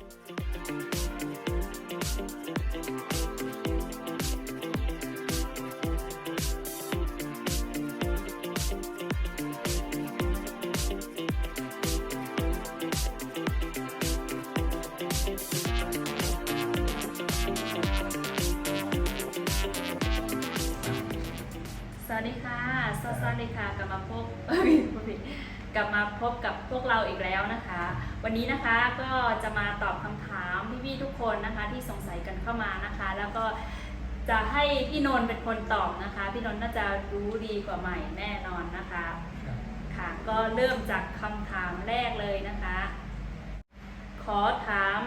สวัสดีค่ะ สวัสดีค่ะ กลับมาพบกลับมาพบกับพวกเราอีกแล้วนะคะ วันนี้นะคะก็จะมาตอบคำถามพี่ๆทุกคนนะคะที่สงสัยกันเข้ามานะคะ แล้วก็จะให้พี่นนท์เป็นคนตอบนะคะ พี่นนท์น่าจะรู้ดีกว่าใหม่แน่นอนนะคะค่ะก็เริ่มจากคำถามแรกเลยนะคะ ขอถาม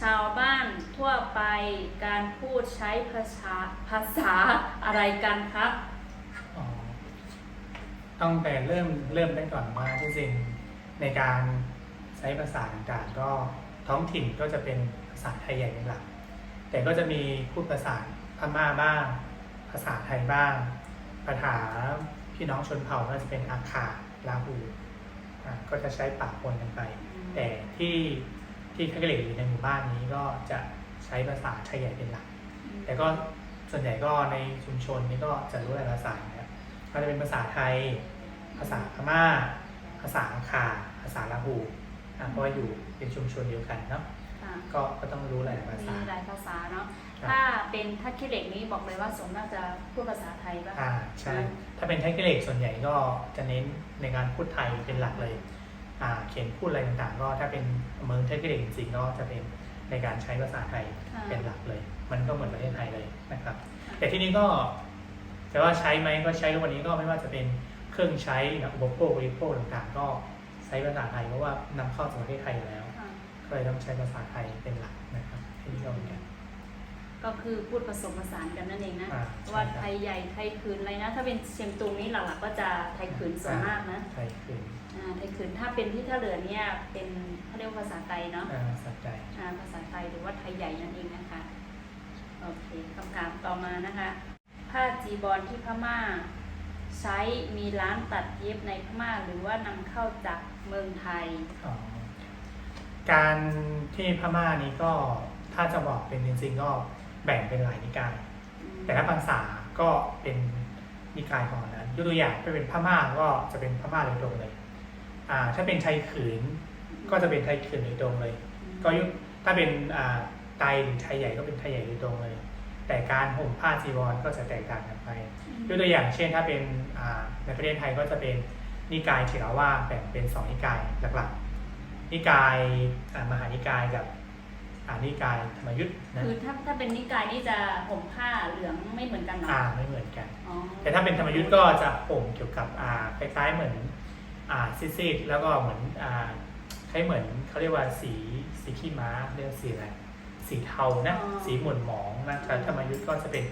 ชาวบ้านทั่วไปการพูดใช้ภาษาภาษาอะไรกันครับต้องแต่เริ่มเริ่มได้ก่อนว่าที่จริง ในการใช้ภาษาต่างๆ ก็ท้องถิ่นก็จะเป็นภาษาไทยใหญ่เป็นหลัก แต่ก็จะมีพูดภาษาพม่าบ้าง ภาษาไทยบ้าง ภาษาพี่น้องชนเผ่าก็จะเป็นอาคาลาหูอะก็จะใช้ปะปนกันไป แต่ที่ที่คักเกล็กหรือในหมู่บ้านนี้ก็จะใช้ภาษาไทยใหญ่เป็นหลัก แต่ก็ส่วนใหญ่ก็ในชุมชนนี่ก็จะรู้หลายภาษานะครับก็จะเป็นภาษาไทย ภาษาพม่า ภาษาอังคาภาษาลาหูอะเพราะว่าอยู่เป็นชุมชนเดียวกันเนาะค่ะก็ก็ต้องรู้หลายภามีษาหลายภาษาเนาะครับถ้าเป็นทักคิเหล็กนี้บอกเลยว่าสมน่าจะพูดภาษาไทยป่ะอ่าใช่ ถ้าเป็นไทยเกเล็กส่วนใหญ่ก็จะเน้นในการพูดไทยเป็นหลักเลย อ่า เขียนพูดอะไรต่างๆ ก็ถ้าเป็นเมืองไทยเกเล็กจริงๆก็จะเป็นในการใช้ภาษาไทยค่ะเป็นหลักเลย มันก็เหมือนประเทศไทยเลยนะครับ แต่ที่นี้ก็ แต่ว่าใช้ไหมก็ใช้ทุกวันนี้ก็ไม่ว่าจะเป็น เครื่องใช้แบบอุปโภคบริโภคต่างๆ ก็ใช้ภาษาไทยเพราะว่านำเข้าจากประเทศไทยอยู่แล้วค่ะก็เลยต้องใช้ภาษาไทยเป็นหลักนะครับที่นี่ก็เหมือนกัน ก็คือพูดผสมผสานกันนั่นเองนะอ่าว่าใช่ครับไทยใหญ่ไทยคืนอะไรนะ ถ้าเป็นเชียงตุงนี่หลักๆก็จะไทยคืนส่วนมากนะไทยคืออ่าไทยคืนถ้าเป็นที่ท่าเรือเนี่ยเป็นเขาเรียกว่าภาษาไทยเนาะอ่าภาษาใจอ่าภาษาไทยหรือว่าไทยใหญ่นั่นเองนะคะโอเคคำถามต่อมานะคะผ้าจีบอลที่พม่า ใช้มีร้านตัดเย็บในพม่าหรือว่านำเข้าจากเมืองไทย อ๋อการที่พม่านี้ก็ถ้าจะบอกเป็นจริงๆก็แบ่งเป็นหลายนิกาย แต่ถ้าภาษาก็เป็นนิกายของอันนั้นยกตัวอย่างถ้าเป็นพม่าก็จะเป็นพม่าโดยตรงเลยอ่าถ้าเป็นไทยขืนก็จะเป็นไทยขืนโดยตรงเลย ก็ยุถ้าเป็นอ่าไตหรือไทยใหญ่ก็เป็นไทยใหญ่โดยตรงเลย แต่การห่มผ้าจีวรก็จะแตกต่างกันไปยกตัวอย่างเช่นถ้าเป็นอ่าในประเทศไทยก็จะเป็นนิกายเถรวาทแบ่งเป็นสองนิกายหลักๆ นิกายอ่ามหานิกายกับอ่านิกายธรรมยุทธ์นะคือถ้าถ้าเป็นนิกายนี่จะห่มผ้าเหลืองไม่เหมือนกันเนาะอ่าไม่เหมือนกันอ๋อแต่ถ้าเป็นธรรมยุทธ์ก็จะห่มเกี่ยวกับอ่าคล้ายๆเหมือนอ่าซีดๆแล้วก็เหมือนอ่าคล้ายเหมือนเขาเรียกว่าสีสีขี้ม้าเรียกสีอะไร สีเทานะ สีหม่นหมองนะแต่ธรรมยุทธ์ก็จะเป็น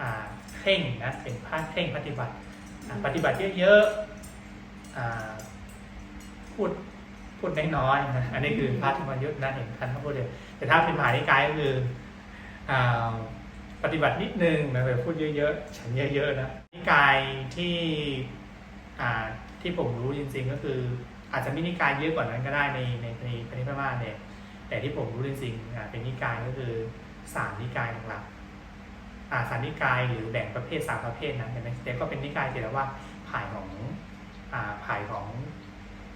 อ่าเคร่งนะเป็นภาคเคร่งปฏิบัติอ่าปฏิบัติเยอะๆอ่าพูดพูดน้อยๆนะอันนี้คือพระธรรมยุทธ์นะเห็นท่านเขาพูดเลยแต่ถ้าเป็นมหานิกายก็คืออ่าปฏิบัตินิดนึงนะแต่พูดเยอะๆ ฉันเยอะๆนะนิกายที่อ่าที่ผมรู้จริงๆก็คือ อาจจะมีนิกายเยอะกว่านั้นก็ได้ในในในประเทศพม่าเนี่ย แต่ที่ผมรู้จริงๆอ่าเป็นนิกายก็คือสามนิกายหลักๆอ่าสามนิกายหรือแบ่งประเภทสามประเภทนั้นแต่แต่ก็เป็นนิกายที่เรียกว่าผ่ายของอ่าผ่ายของ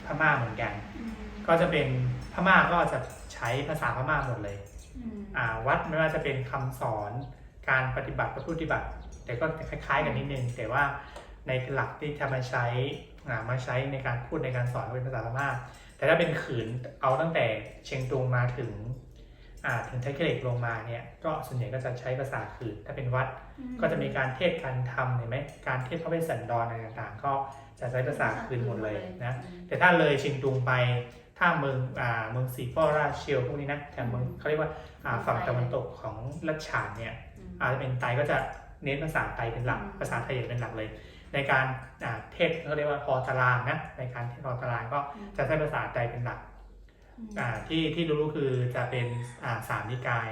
พม่าเหมือนกันอืมก็จะเป็นพม่าก็จะใช้ภาษาพม่าหมดเลยอืมอ่าวัดไม่ว่าจะเป็นคำสอนการปฏิบัติประพฤติบัติ แต่ก็คล้ายๆกันนิดนึง แต่ว่า ในหลักที่จะมาใช้อ่ามาใช้ในการพูดในการสอนก็เป็นภาษาพม่าแต่ถ้าเป็นขืนเอาตั้งแต่เชียงตุงมาถึงอ่าถึงไทยเกเล็กลงมาเนี่ยก็ส่วนใหญ่ก็จะใช้ภาษาขืนถ้าเป็นวัดก็จะมีการเทศการทำเห็นไหมการเทศพระเวสสันดรอะไรต่างๆ ก็จะใช้ภาษาขืนหมดเลยนะแต่ถ้าเลยเชียงตุงไปถ้าเมืองอ่าเมืองสีป้อราเชียวพวกนี้นะแถบเมืองเขาเรียกว่าอ่าฝั่งตะวันตกของรัชฉานเนี่ยอืมอาจจะเป็นไตก็จะเน้นภาษาไตเป็นหลักอืมภาษาไทยเป็นหลักเลย ในการอ่าเทศเขาเรียกว่าพอตารางนะในการเทศพอตารางก็จะใช้ภาษาไตเป็นหลักอ่าที่ที่รู้ๆคือจะเป็นอ่าสามนิกาย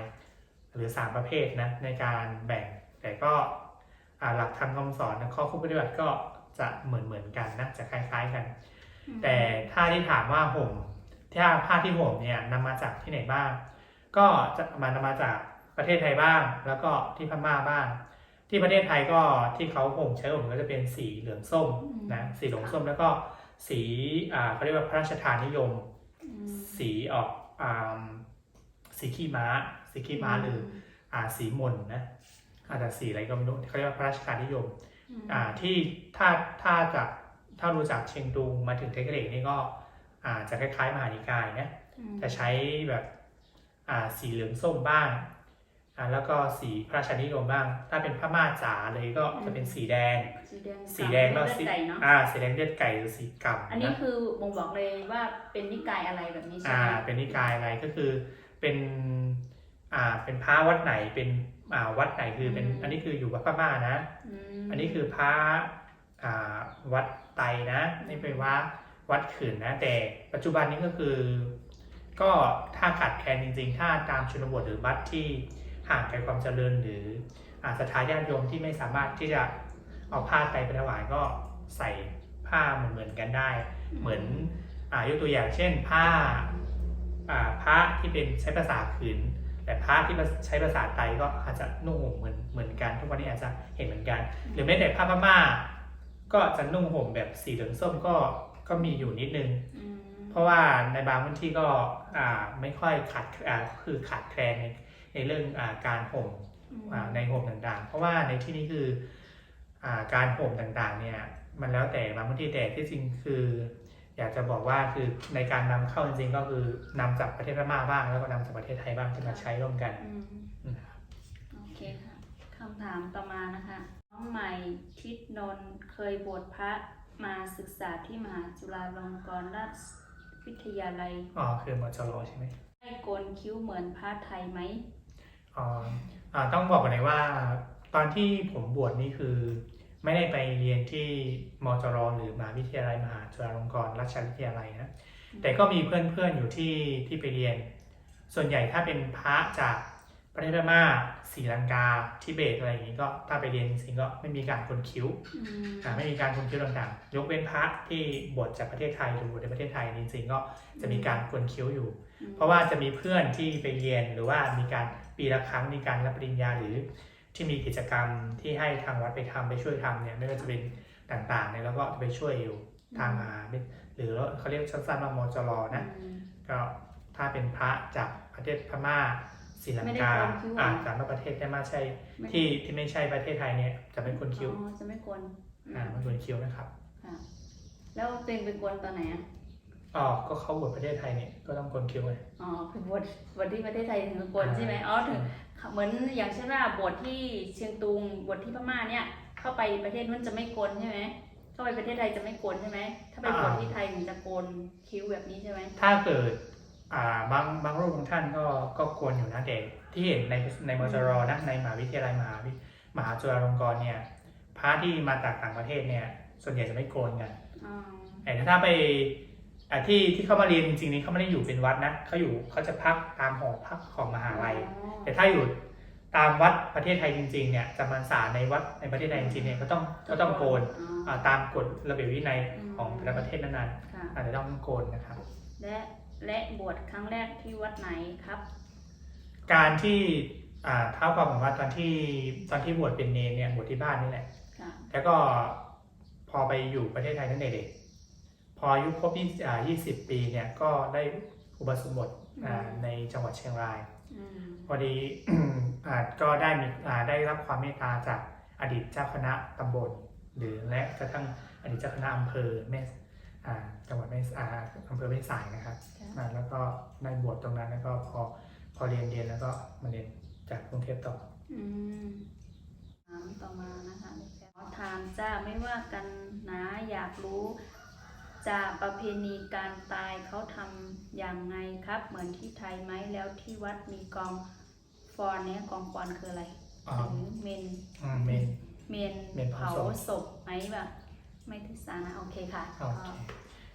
หรือสามประเภทนะในการแบ่งแต่ก็อ่าหลักธรรมคำสอนข้อคู่ปฏิบัติก็จะเหมือนเหมือนๆกันนะจะคล้าย ๆกันอืมแต่ถ้าที่ถามว่าห่มถ้าผ้าที่ห่มเนี่ยนำมาจากที่ไหนบ้าง ก็จะมานำมาจากประเทศไทยบ้าง แล้วก็ที่พม่าบ้าง ที่ประเทศไทยก็ที่เขาห่มใช้ห่มก็จะเป็นสีเหลืองส้มนะสีเหลืองส้มแล้วก็สีอ่าเขาเรียกว่าพระราชทานนิยมอืมสีออกอ่าสีขี้ม้า สีขี้ม้าหรืออ่าสีมนนะอาจจะสีอะไรก็ไม่รู้เขาเรียกว่าพระราชทานนิยมมอ่าที่ถ้าถ้าจากถ้ารู้จักเชียงตุงมาถึงเทคเกนี่ก็อ่าจะคล้ายๆมหานิกายนะอืมจะใช้แบบอ่าสีเหลืองส้มบ้างอ่า แล้วก็สีพระราชนิยมบ้าง ถ้าเป็นพม่าจ๋าเลยก็จะเป็นสีแดง สีแดงสีแดงแล้แล้ววสีสีไก่เนาะอ่าสีแดงเลือดไก่หรือสีกำอันนี้นะคือบ่งบอกเลยว่าเป็นนิกายอะไรแบบนี้ใช่อ่าไหมเป็นนิกายอะไรก็คือเป็นอ่าเป็นพระวัดไหนเป็นอ่าวัดไหนคือเป็นอันนี้คืออยู่วัดพม่านะมอันนี้คือพระอ่าวัดไตรนะนี่เป็นว่าวัดขืนนะ แต่ปัจจุบันนี้ก็คือ ก็ถ้าขาดแคลนจริง ๆ ถ้าตามชนบทหรือวัดที่ ห่างไกลความเจริญ หรืออาสถานญาติโยมที่ไม่สามารถที่จะเอาผ้าไตรไปถวายก็ใส่ผ้าเหมือนๆกันได้ เหมือนอ่ายกตัวอย่างเช่นผ้าอ่าพระที่เป็นใช้ภาษาขืน แต่พระที่ใช้ภาษาไตรก็อาจจะนุ่งห่มเหมือนเหมือนกัน ทุกวันนี้อาจจะเห็นเหมือนกัน หรือแม้แต่ผ้าพม่าก็จะนุ่งห่มแบบสีเหลืองส้มก็ก็มีอยู่นิดนึงอืมเพราะว่าในบางพื้นที่ก็อ่าไม่ค่อยขาดอ่าคือขาดแคลน ในในเรื่องอาการห่มอืมอ่าในห่มต่างๆ เพราะว่าในที่นี้คืออาการห่มต่างๆเนี่ยมันแล้วแต่บางพื้นที่แต่ที่จริงคือ อยากจะบอกว่าคือในการนำเข้าจริงๆก็คือนำจากประเทศพม่าบ้าง แล้วก็นำจากประเทศไทยบ้างที่มาใช้ร่วมกันอืมโอเคค่ะคำถามต่อมานะคะน้องใหม่ทิศนนท์เคยบวชพระมาศึกษาที่มหาจุฬาลงกรณราชวิทยาลัยอ๋อคือมจรใช่ไหมได้โกนคิ้วเหมือนพระไทยไหม อ๋ออ่าต้องบอกก่อนเลยว่า ตอนที่ผมบวชนี่คือ ไม่ได้ไปเรียนที่มจรหรือมหาวิทยาลัยมหาจุฬาลงกรณราชวิทยาลัยนะแต่ก็มีเพื่อนๆอยู่ที่ที่ไปเรียน ส่วนใหญ่ถ้าเป็นพระจากประเทศพม่าศรีลังกาทิเบตอะไรอย่างนี้ก็ถ้าไปเรียนจริงๆก็ไม่มีการคนคิ้วอืมอ่าไม่มีการคนคิ้วต่างๆ ยกเว้นพระที่บวชจากประเทศไทยหรือบวชในประเทศไทยจริงๆก็จะมีการคนคิ้วอยู่อืมเพราะว่าจะมีเพื่อนที่ไปเรียนหรือว่ามีการ ปีละครั้งมีการรับปริญญาหรือที่มีกิจกรรมที่ให้ทางวัดไปทำไปช่วยทำเนี่ยไม่ว่าจะเป็นต่างๆเนี่ยแล้วก็ไปช่วยอยู่ทางมหาวิทยาลัยหรือเขาเรียกสั้นๆว่ามจรนะอืมก็ถ้าเป็นพระจากประเทศพม่าศรีลังไม่ได้กาโกนคิ้วอ่าเหรอจากประเทศที่ไม่ใช่ไม่ที่ที่ไม่ใช่ประเทศไทยเนี่ยจะเป็นคนคิ้วอ๋อจะไม่โกนอืมอ่ามันคนคิ้วนะครับค่ะแล้วตัวเองไปโกนตอนไหนอะ อ๋อก็เขาบวชประเทศไทยเนี่ยก็ต้องคนคิ้วไง อ๋อคือบวชบวชที่ประเทศไทยถึงจะโกนอ่าใช่ไหมอ๋อถึงเหมือนอย่างเช่นว่าบวชที่เชียงตุงบวชที่พม่าเนี่ยเข้าไปประเทศนู้นจะไม่โกนใช่ไหมเข้าไปประเทศไทยจะไม่โกนใช่ไหมถ้าไปบวชที่ไทยถึงจะโกนคิ้วแบบนี้ใช่ไหมถ้าเกิดอ่าบางบางรูปบางท่านก็ก็ควรอยู่นะแต่ที่เห็นในในมจรนะในมหาวิทยาลัยมหาวิมหาจุฬาลงกรณ์เนี่ยพระที่มาจากต่างประเทศเนี่ยส่วนใหญ่จะไม่โกนกันอ๋อแต่ถ้าไปอ่า ที่ที่เขามาเรียนจริงๆนี้เขาไม่ได้อยู่เป็นวัดนะเขาอยู่เขาจะพักตามหอพักของมหาลัยอ๋อแต่ถ้าอยู่ตามวัดประเทศไทยจริงๆเนี่ยจำพรรษาในวัดในประเทศไทยจริงๆเนี่ยก็ต้องก็ต้องโกนอ๋ออ่าตามกฎระเบียบวินัยของแต่ละประเทศนั้นค่ะๆอาจจะต้องโกนนะครับ และและบวชครั้งแรกที่วัดไหนครับ การที่อ่าเท้าความผมว่าตอนที่ตอนที่บวชเป็นเนรเนี่ยบวชที่บ้านนี่แหละค่ะแล้วก็พอไปอยู่ประเทศไทยตั้งแต่เด็ก พออายุครบ20อ่า20 ปีเนี่ยก็ได้อุปสมบทอ่าในจังหวัดเชียงรายอืมพอดีอ่าก็ได้มีอ่าได้รับความเมตตาจากอดีตเจ้าคณะตำบล หรือและกระทั่งอดีตเจ้าคณะอำเภอแม่อ่าจังหวัดแม่อ่าอำเภอแม่สายนะครับค่ะอ่าแล้วก็ได้บวชตรงนั้นแล้วก็พอพอเรียนเรียนแล้วก็มาเรียนจากกรุงเทพต่ออืมถามต่อมานะคะขอถามจ้าไม่ว่ากันนะอยากรู้ จากประเพณีการตายเขาทำอย่างไงครับ เหมือนที่ไทยไหมแล้วที่วัดมีกองฟอนเนี่ยกองฟอนคืออะไรอ๋อหรือเมนอืมเมน เมนเมนเผาเผาศพศพไหมแบบไม่ถือสานะโอเคค่ะโอเค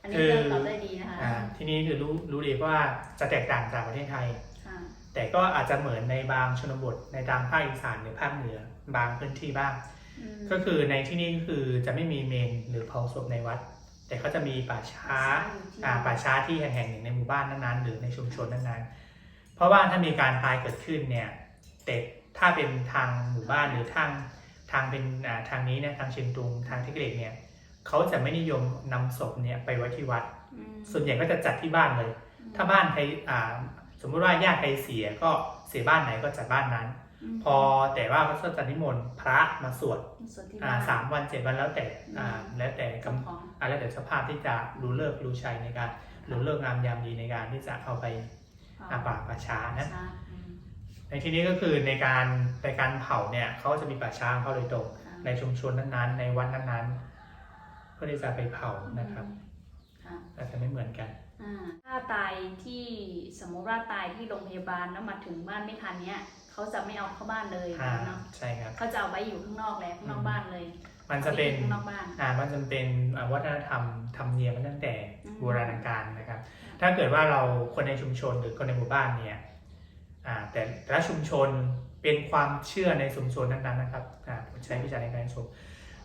อันนี้คือ เริ่มตอบได้ดีนะคะอ่าทีนี้คือรู้รู้ดีว่าจะแตกต่างจากประเทศไทย ค่ะแต่ก็อาจจะเหมือนในบางชนบทในทางภาคอีสานหรือภาคเหนือบางพื้นที่บ้าง อืมก็คือในที่นี่ก็คือจะไม่มีเมนหรือเผาศพในวัด แต่เขาจะมีป่าช้าอยู่ที่อ่าป่าช้าที่แห่งๆหนึ่งในหมู่บ้านนั้นๆหรือในชุมชนนั้นๆ เพราะว่าถ้ามีการตายเกิดขึ้นเนี่ยแต่ถ้าเป็นทางหมู่บ้านหรือทางทางเป็นอ่าทางนี้เนี่ยทางเชียงตุงทางเทคนิคเนี่ยเขาจะไม่นิยมนำศพเนี่ยไปไว้ที่วัดอืมส่วนใหญ่ก็จะจัดที่บ้านเลย ถ้าบ้านใครอ่าสมมุติว่าญาติใครเสียก็เสียบ้านไหนก็จัดบ้านนั้นม พอแต่ว่าเขาจะนิมนต์พระมาสวดส่วนที่อ่าบ้าน สามวันเจ็ดวันแล้วแต่อ่าอืม แล้วแต่กำเจ้าของ อ่าแล้วแต่สภาพที่จะรู้เลิกรู้ชัยในการรู้เลิกงามยามดีในการที่จะเอาไปอาป่าป่าช้านะช้าอืมในที่นี้ก็คือในการในการเผาเนี่ยเขาจะมีป่าช้าของเขาโดยตรงค่ะในชุมชนนั้นๆ ในวัดนั้นๆเพื่อที่จะไปเผานะครับค่ะ อาจจะไม่เหมือนกัน อ่าถ้าตายที่สมมติว่าตายที่โรงพยาบาลแล้วมาถึงบ้านไม่ทันเนี้ย เขาจะไม่เอาเข้าบ้านเลยอ่าเนาะใช่ครับ เขาจะเอาไว้อยู่ข้างนอกแล้วข้างนอกบ้านเลยมันจะเป็นอาไว้ข้างนอกบ้าน อ่ามันจะเป็นอ่าวัฒนธรรมธรรมเนียมมาตั้งแต่อืมโบราณกาลนะครับค่ะถ้าเกิดว่าเราคนในชุมชนหรือคนในหมู่บ้านเนี่ยอ่าแต่ละชุมชนเป็นความเชื่อในชุมชนนั้นๆนะครับอ่าผมใช้วิจารณ์ในการชม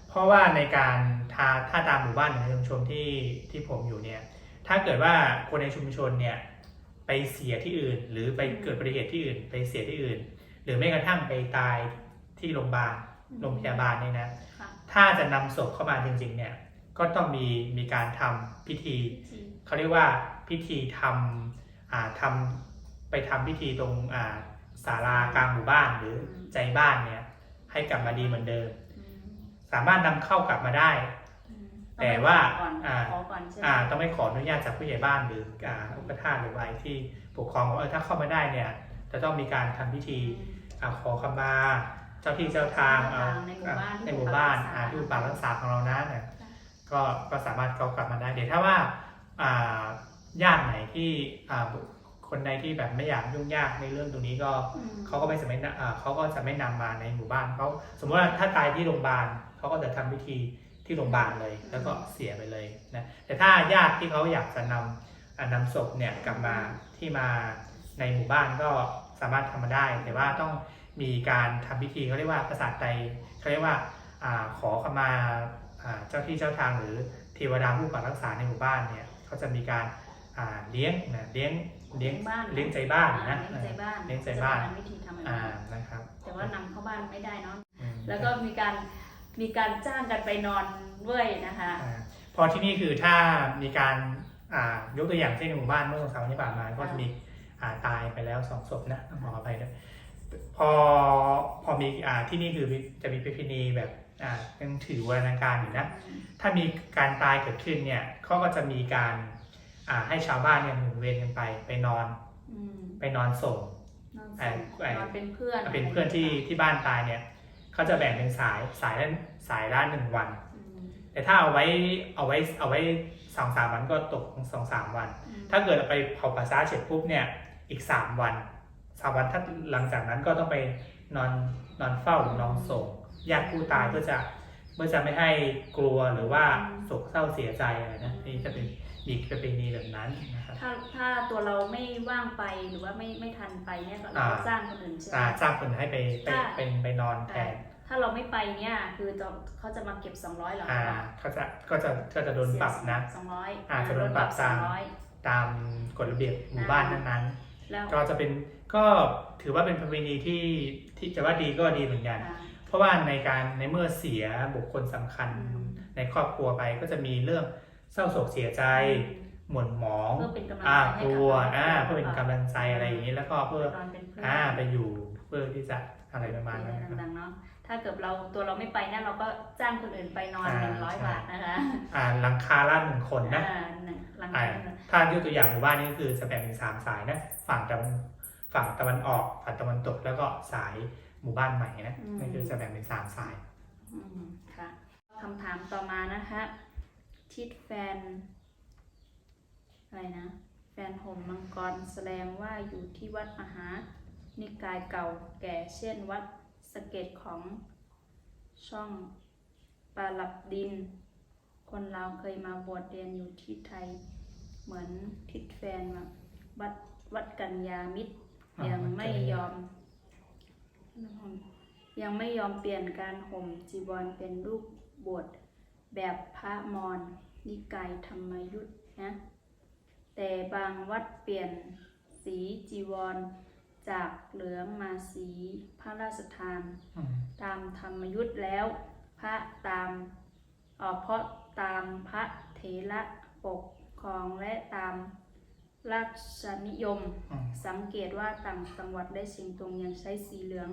เพราะว่าในการถ้าถ้าตามหมู่บ้านหรือในชุมชนที่ที่ผมอยู่เนี่ย ถ้าเกิดว่าคนในชุมชนเนี่ยไปเสียที่อื่น หรือไปเกิดอุบัติเหตุที่อื่น ไปเสียที่อื่นห รือแม้กระทั่งไปตายที่โรงพยาบาลโรงพยาบาลเนี่ยนะค่ะถ้าจะนำศพเข้ามาจริง ๆ เนี่ยก็ต้องมีมีการทำพิธีพิธีเขาเรียกว่าพิธีทำอ่าทำไปทำพิธีตรงอ่าศาลากลางหมู่บ้านหรือใจบ้านเนี่ยให้กลับมาดีเหมือนเดิมอืมสามารถนำเข้ากลับมาได้อืมแต่ว่าต้องไปขอก่อนอ่าขอก่อนใช่ไหมอ่าต้องไม่ขออนุญาตจากผู้ใหญ่บ้านหรืออ่าอุปถาหรืออะไรที่ปกครองว่าเออถ้าเข้ามาได้เนี่ยจะต้องมีการทำพิธี อ่าขอขมาเจ้าที่เจ้าทางอ่าในหมู่บ้านในหมู่บ้านที่อ่าปกปักรักษาที่ปกปักรักษาของเรานะเนี่ยค่ะก็ก็สามารถเขากลับมาได้เดี๋ยวถ้าว่าอ่าญาติไหนที่อ่าคนใดที่แบบไม่อยากยุ่งยากในเรื่องตรงนี้ก็อืมเขาก็ไม่สามารถอ่าเขาก็จะไม่นำมาในหมู่บ้านเขาสมมติว่าถ้าตายที่โรงพยาบาลเขาก็จะทำพิธีที่โรงพยาบาลเลย แล้วก็เสียไปเลยนะแต่ถ้าญาติที่เขาอยากจะนำอ่านำศพเนี่ยกลับมาที่มาในหมู่บ้านก็ สามารถทำมาได้ แต่ว่าต้องมีการทำพิธีเขาเรียกว่าภาษาไทยเขาเรียกว่าอาขอขมาอ่าเจ้าที่เจ้าทางหรือเทวดาผู้ปกปักรักษาในหมู่บ้านเนี่ยเขาจะมีการอ่าเลี้ยงนะเลี้ยงเลี้ยงบ้านเลี้ยงใจบ้านอ่านะเลี้ยงใจบ้านเลี้ยงใจบ้านจะมีวิธีทำแบบอ่านั้นนะครับแต่ว่านำเข้าบ้านไม่ได้เนาะอืมแล้วก็มีการมีการจ้างกันไปนอนด้วยนะคะอ่าพอที่นี่คือถ้ามีการอ่ายกตัวอย่างเช่นในหมู่บ้านเมื่อสองสามวันที่ผ่านมาก็จะมีอ่า ตายไปแล้วสองศพนะต้องขออภัยด้วยพอพอมีอ่าที่นี่คือจะมีประเพณีแบบอ่ายังถือวันการอยู่นะ ถ้ามีการตายเกิดขึ้นเนี่ยเขาก็จะมีการอ่าให้ชาวบ้านเนี่ยหมุนเวียนกันไปไปนอนอืมไปนอนส่งนอนไอ้ส่งไอ้นอนเป็นเพื่อนเป็นเพื่อนที่ที่บ้านตายเนี่ยเขาจะแบ่งเป็นสายสายละสายละหนึ่งวันอืมแต่ถ้าเอาไว้เอาไว้เอาไว้สองสามวันก็ตกสองสามวันอืมถ้าเกิดเราไปเผาป่าช้าเสร็จปุ๊บเนี่ย อีกสามวันสามวันถ้าหลังจากนั้นก็ต้องไปนอนนอนเฝ้าหรือนอนส่งญาติผู้ตายเพื่อจะเพื่อจะไม่ให้กลัวหรือว่าโศกเศร้าเสียใจอะไรนะนี่จะเป็นมีประเพณีแบบนั้นนะครับถ้าถ้าตัวเราไม่ว่างไปหรือว่าไม่ไม่ทันไปเนี่ยก็เราอ่าก็จ้างคนอื่นใช่ไหมอ่าจ้างคนให้ไปไปค่ะเป็นไปนอนแทนถ้าเราไม่ไปเนี่ยคือจะเขาจะมาเก็บ 200หรออ่าเขาจะก็จะก็จะโดนปรับนะสองร้อยอ่าจะโดนปรับสตาอมงร้อยตามกฎระเบียบหมู่บ้านนั้น แล้วๆก็จะเป็นก็ถือว่าเป็นประเพณีที่ที่จะว่าดีก็ดีเหมือนกันอ่าเพราะว่าในการในเมื่อเสียบุคคลสำคัญอืมในครอบครัวไปก็จะมีเรื่องเศร้าโศกเสียใจหม่นหมองเพื่อเป็นกำลังใจอ่าให้กลัวอ่ากับเพื่อเป็นกำลังใจอะไรอย่างนี้แล้วก็เพื่อนอนเป็นเพื่อนอ่าไปอยู่เพื่อที่จะอะไรประมาณนั้นนะครับต่างๆเนาะถ้าเกิดเราตัวเราไม่ไปเนี่ยเราก็จ้างคนอื่นไปนอนอ่าหนึ่งร้อยใช่บาทนะคะ อ่าหลังคาละหนึ่งคนนะอ่า หนึ่งหลังอ่าจากนั้นถ้ายกตัวอย่างหมู่บ้านนี้คือจะแบ่งเป็นสามสายนะ ฝั่งตะวันฝั่งตะวันออก ฝั่งตะวันตก แล้วก็สายหมู่บ้านใหม่นะนี่คือจะแบ่งเป็นสามสาย อืมค่ะคำถามต่อมานะคะทิดแฟน อะไรนะ แฟนห่มมังกรแสดงว่าอยู่ที่วัดมหา นิกายเก่าแก่เช่นวัดสะเก็ดของช่องปาลับดิน คนเราวเคยมาบวชเรียนอยู่ที่ไทย เหมือนทิดแฟนว่าวัดวัดกัญญามิตร อ่ายัยังไม่วัดกัญญายย อม ยังไม่ยอมเปลี่ยนการห่มจีวรเป็นรูปบวชแบบพระมอญนิกายธรรมยุทธ์นะแต่บางวัดเปลี่ยนสีจีวรจากเหลืองมาสีพระราชทาน อืมตามธรรมยุทธ์แล้ว พระตามเอ่อเพราะ ตามพระเถระปกครองและตามราชนิยม อืม สังเกตว่าต่างจังหวัดได้เชียงตุงยังใช้สีเหลือง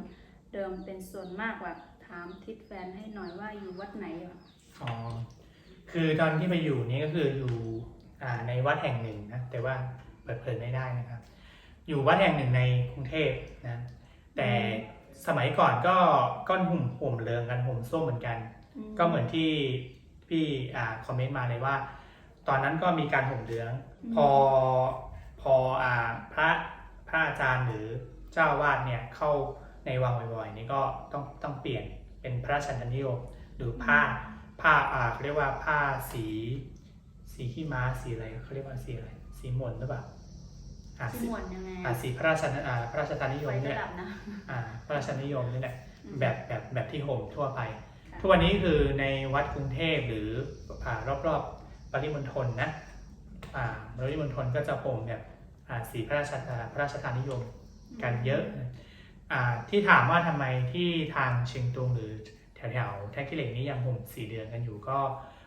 เดิมเป็นส่วนมากกว่าถามทิศแฟนให้หน่อยว่าอยู่วัดไหนอะอ๋อ คือตอนที่ไปอยู่นี่ก็คืออยู่อ่าในวัดแห่งหนึ่งนะ แต่ว่าเปิดเผยไม่ได้นะครับ อยู่วัดแห่งหนึ่งในกรุงเทพนะ แต่สมัยก่อนก็ก็ห่มห่มเหลืองกันห่มส้มเหมือนกัน ก็เหมือนที่ พี่อ่าคอมเมนต์มาเลยว่า ตอนนั้นก็มีการห่มเหลืองอืมพอพออ่าพระพระอาจารย์หรือเจ้าอาวาดเนี่ยเข้าในวังบ่อยๆนี่ก็ต้องต้องเปลี่ยนเป็นพระราชนิยมหรือผ้าผ้าอ่าเขาเรียกว่าผ้าสี สีขี้ม้าสีอะไรเขาเรียกว่าสีอะไรสีหม่นหรือเปล่าอ่าที่สีหมวดยังไงอ่าสีพระราชอ่าพระราชทานนิยไฟมระเนี่ยดับนะอ่าพระราชนิยมนี่แหละอืมแบบแบบแบบที่ห่มทั่วไปค่ะ ทุกวันนี้คือในวัดกรุงเทพหรืออ่ารอบๆปริมณฑลนะอ่าปริมณฑลก็จะห่มแบบอ่าสีพระราชพระราชทานนิยมกันเยอะนะอ่าที่ถามว่าทำไมที่ทางเชียงตุงหรือแถวๆแท็กกิเหล็กนี้ยังห่มสีเดือนกันอยู่ก็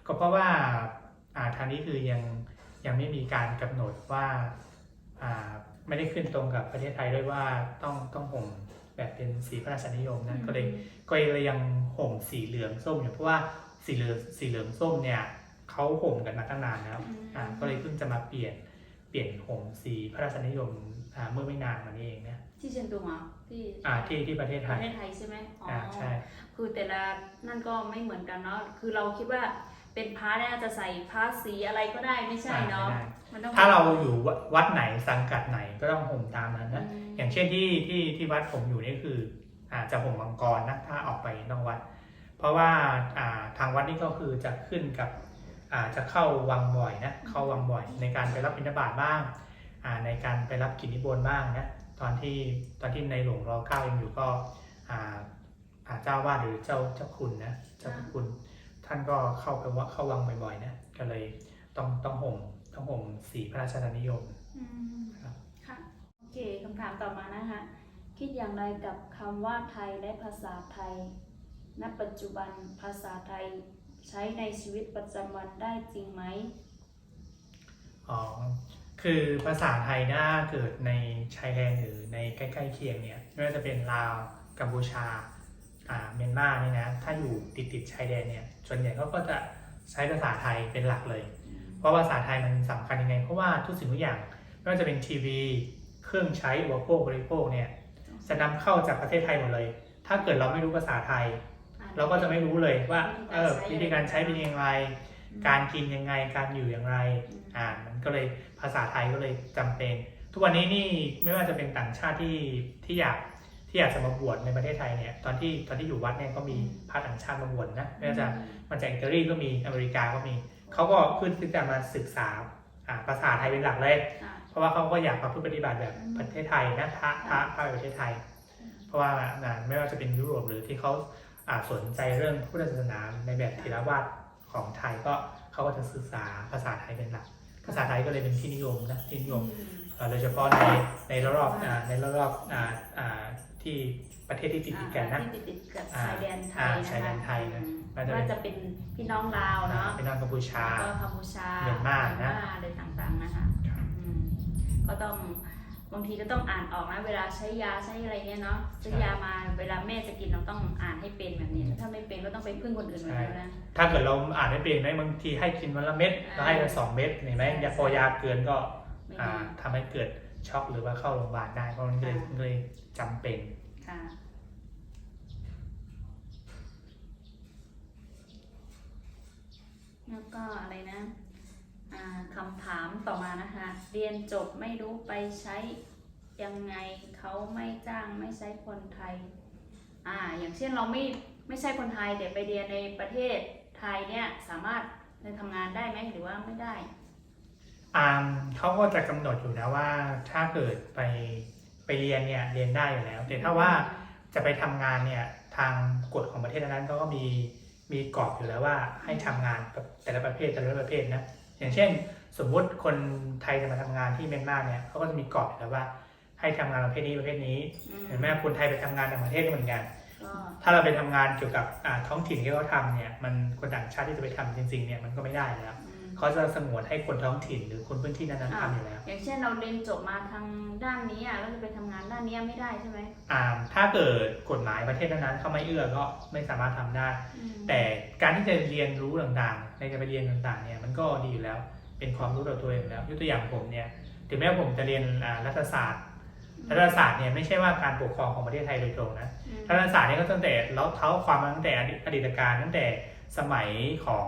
ก็เพราะว่าอ่าทางนี้คือยังยังไม่มีการกำหนดว่าอ่าไม่ได้ขึ้นตรงกับประเทศไทยด้วยว่าต้องต้องห่ม แบบเป็นสีพระราชนิยมนะก็เลยก็เลยยังห่มสีเหลืองส้มอยู่เพราะว่าสีเหลืองสีเหลืองส้มเนี่ยเขาห่มกันมาตั้งนานแล้วอืมอ่าก็เลยเพิ่งจะมาเปลี่ยนเปลี่ยนห่มสีพระราชนิยมอ่าเมื่อไม่นานมานี้เองนะที่เชียงตุงเหรอที่อ่าที่ที่ประเทศปไทระยเทศไทยใช่ไหมอ๋ออ่าอใช่ คือแต่ละนั่นก็ไม่เหมือนกันเนาะคือเราคิดว่า เป็นพระเนี่ยจะใส่พระสีอะไรก็ได้ไม่ใช่เนาะอ่ไม่ได้มันต้องถ้าเราอยู่วัดวัดไหนสังกัดไหนก็ต้องห่มตามนั้นนะอืมอย่างเช่นที่ที่ที่วัดผมอยู่นี่คืออาจะห่มมังกรนะถ้าออกไปนอกวัด เพราะว่าอ่าทางวัดนี่ก็คือจะขึ้นกับอ่าจะเข้าวังบ่อยนะเข้าวังบ่อย ในการไปรับบิณฑบาตบ้างอ่าในการไปรับกิจนิมนต์บ้างนะตอนที่ตอนที่ในหลวงรอเก้ายังอยู่ก็อ่าอ่าเจ้าวาดหรือเจ้าเจ้าคุณนะเจ้าพระคุณ ท่านก็เข้าไปว่าเข้าวังบ่อยๆนะก็เลยต้องต้องห่มต้องห่มสีพระราชทานนิยมอืมครับค่ะโอเคคำถามต่อมานะคะ คิดอย่างไรกับคำว่าไทยและภาษาไทย ณ ปัจจุบันภาษาไทยใช้ในชีวิตประจำวันได้จริงไหมอ๋อคือภาษาไทยถ้าเกิดในชายแดนหรือในใกล้ๆเคียงเนี่ยไม่ว่าจะเป็นลาวกัมพูชาอ่าเมียนมาเนี่ยนะถ้าอยู่ติดติดๆชายแดนเนี่ย ส่วนใหญ่เขาก็จะใช้ภาษาไทยเป็นหลักเลย เพราะภาษาไทยมันสำคัญยังไง เพราะว่าทุกสิ่งทุกอย่างไม่ว่าจะเป็นทีวี เครื่องใช้อุปโภคบริโภคเนี่ยจะนำเข้าจากประเทศไทยหมดเลย ถ้าเกิดเราไม่รู้ภาษาไทย เราก็จะไม่รู้เลยว่าเออวิธีการใช้เป็นยังไง การกินยังไง การอยู่อย่างไร อ่า มันก็เลยภาษาไทยก็เลยจำเป็น ทุกวันนี้นี่ไม่ว่าจะเป็นต่างชาติที่ที่อยาก ที่อยากจะมาบวชในประเทศไทยเนี่ยตอนที่ตอนที่อยู่วัดเนี่ยก็มีพระต่างชาติมาบวชนะไม่ว่าจะมาจากอิตาลีก็มีอเมริกาก็มีเขาก็ขึ้นที่จะมาศึกษาอ่าภาษาไทยเป็นหลักเลยอ่าเพราะว่าเขาก็อยากมาพึ่งปฏิบัติแบบอืมประเทศไทยนะพระพระพระในประเทศไทย เพราะว่าอ่าไม่ว่าจะเป็นยุโรปหรือที่เขาอ่าสนใจเรื่องพุทธศาสนาในแบบเทรวาสของไทยก็เขาก็จะศึกษาภาษาไทยเป็นหลัก ภาษาไทยก็เลยเป็นที่นิยมนะที่นิยมอืมเอ่อโดยเฉพาะในในรอบๆอ่าในรอบๆอ่าอ่าที่ประเทศที่ติดติดกันนะที่ติดติดกับอ่าชายแดนไทอ่ายนะคะชายแดนไทยนะอืมมันจะเป็นว่าจะเป็นพี่น้องลาวอ่าเนาะเป็นนางกัมพูชาแล้วก็กัมพูชาเมียนมานะเมียนมาอะไรต่างๆนะคะครับอืมก็ต้อง บางทีก็ต้องอ่านออกนะ เวลาใช้ยาใช้อะไรเงี้ยเนาะซื้อยามาเวลาแม่จะกินเราต้องอ่านให้เป็นแบบนี้ ถ้าไม่เป็นก็ต้องไปพึ่งคนอื่นแบบนี้นะถ้าเกิดเราอ่านไม่เป็นไหมบางทีให้กินวันละเม็ดอ่าเราให้กันสองเม็ดเห็นไหมใช่ยาพอยาเกินก็ไม่อ่าดีทำให้เกิดช็อกหรือว่าเข้าโรงพยาบาลได้เพราะมันก็เลยอ่าก็เลยจำเป็นค่ะแล้วก็อะไรนะอ่า คำถามต่อมานะคะเรียนจบไม่รู้ไปใช้ยังไงเขาไม่จ้างไม่ใช้คนไทย อ่า อย่างเช่นเราไม่ไม่ใช่คนไทยแต่ไปเรียนในประเทศไทยเนี่ยสามารถไปทำงานได้ไหมหรือว่าไม่ได้อ่าเขาก็จะกำหนดอยู่นะว่าถ้าเกิดไปไปเรียนเนี่ยเรียนได้อยู่แล้ว แต่ถ้าว่าจะไปทำงานเนี่ยทางกฎของประเทศนั้นก็มีมีกรอบอยู่แล้วว่าให้ทำงานแต่ละประเภทแต่ละประเภทนะ อย่างเช่น สมมุติคนไทยจะมาทำงานที่เมียนมาเนี่ยเขาก็จะมีกรอบอยู่แล้วว่า ให้ทำงานประเภทนี้ประเภทนี้อืมเห็นไหมคนไทยไปทำงานต่างประเทศก็เหมือนกันก็ถ้าเราไปทำงานเกี่ยวกับอ่าท้องถิ่นที่เขาทำเนี่ยมันคนต่างชาติที่จะไปทำจริงๆเนี่ยมันก็ไม่ได้แล้วอืม เขาจะสงวนให้คนท้องถิ่นหรือคนพื้นที่นั้นๆทำอยู่แล้ว อย่างเช่นเราเรียนจบมาทางด้านนี้อะแล้วจะไปทำงานด้านนี้ไม่ได้ใช่ไหมอ่าถ้าเกิดกฎหมายประเทศนั้นๆเขาไม่เอื้อก็ไม่สามารถทำได้อืมแต่การที่จะเรียนรู้ต่างๆในการไปเรียนต่างๆเนี่ยมันก็ดีอยู่แล้วเป็นความรู้ต่อตัวเองแล้วยกตัวอย่างผมเนี่ยถึงแม้ผมจะเรียนอ่ารัฐศาสตร์รัฐศาสตร์เนี่ยไม่ใช่ว่าการปกครองของประเทศไทยโดยตรงนะอืมรัฐศาสตร์เนี่ยก็ตั้งแต่เราเท้าความมาตั้งแต่อดีตอดีตการตั้งแต่สมัยของ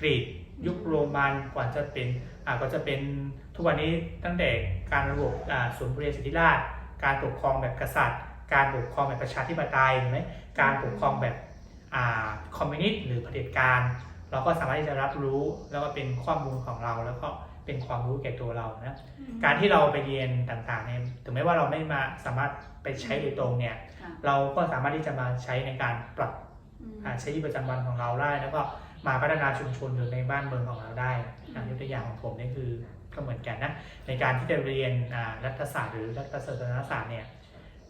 กรีก ยุคโรมันกว่าจะเป็นอ่าก็จะเป็นทุกวันนี้ตั้งแต่การระบบอ่าศูนย์บริสิทธิราชย์การปกครองแบบกษัตริย์ การปกครองแบบประชาธิปไตยเห็นไหมการปกครองแบบอ่าคอมมิวนิสต์หรือเผด็จการ เราก็สามารถที่จะรับรู้แล้วก็เป็นข้อมูลของเราแล้วก็เป็นความรู้แก่ตัวเรานะอืมการที่เราไปเรียนต่างๆเนี่ยถึงแม้ว่าเราไม่มาสามารถไปใช้โดยตรงเนี่ยค่ะเราก็สามารถที่จะมาใช้ในการปรับอืมอ่าใช้ชีวิตประจำวันของเราได้แล้วก็ มาพัฒนาชุมชนหรือในบ้านเมืองของเราได้นะยกตัวอย่างของผมนี่คือก็เหมือนกันนะในการที่จะเรียนอ่ารัฐศาสตร์หรือรัฐศาสนศาสตร์เนี่ย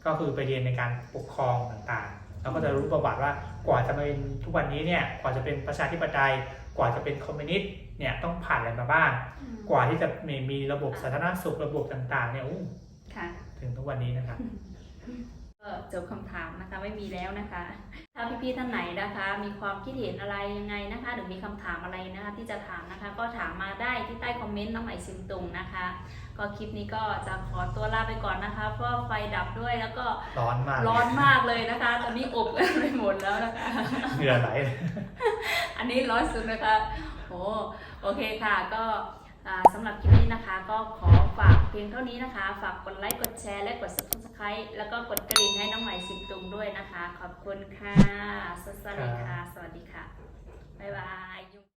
ก็คือไปเรียนในการปกครองต่างๆเราก็จะรู้ประวัติว่ากว่าจะมาเป็นทุกวันนี้เนี่ยกว่าจะเป็นประชาธิปไตยกว่าจะเป็นคอมมิวนิสต์เนี่ยต้องผ่านอะไรมาบ้างอืมกว่าที่จะมีมีระบบสาธารณสุขระบบต่างๆเนี่ยอู้ค่ะถึงทุกวันนี้นะครับก็ จบคำถามนะคะไม่มีแล้วนะคะ ถ้าพี่ๆท่านไหนนะคะ มีความคิดเห็นอะไรยังไงนะคะ หรือมีคำถามอะไรนะคะ ที่จะถามนะคะ ก็ถามมาได้ที่ใต้คอมเมนต์น้องใหม่ซิมตุงนะคะ ก็คลิปนี้ก็จะขอตัวลาไปก่อนนะคะ เพราะว่าไฟดับด้วยแล้วก็ร้อนมากร้อนมากเลยนะคะ ตอนนี้อบกันไปหมดแล้วนะคะเหงื่อไหลอันนี้ร้อนสุดนะคะโอ้โอเคค่ะก็อ่า สำหรับคลิปนี้นะคะ ก็ขอฝากเพียงเท่านี้นะคะ ฝากกดไลค์กดแชร์และกด subscribe แล้วก็กดกระดิ่งให้น้องใหม่สิบตุงด้วยนะคะ ขอบคุณค่ะสวัสดีค่ะ สวัสดีค่ะ บ๊ายบาย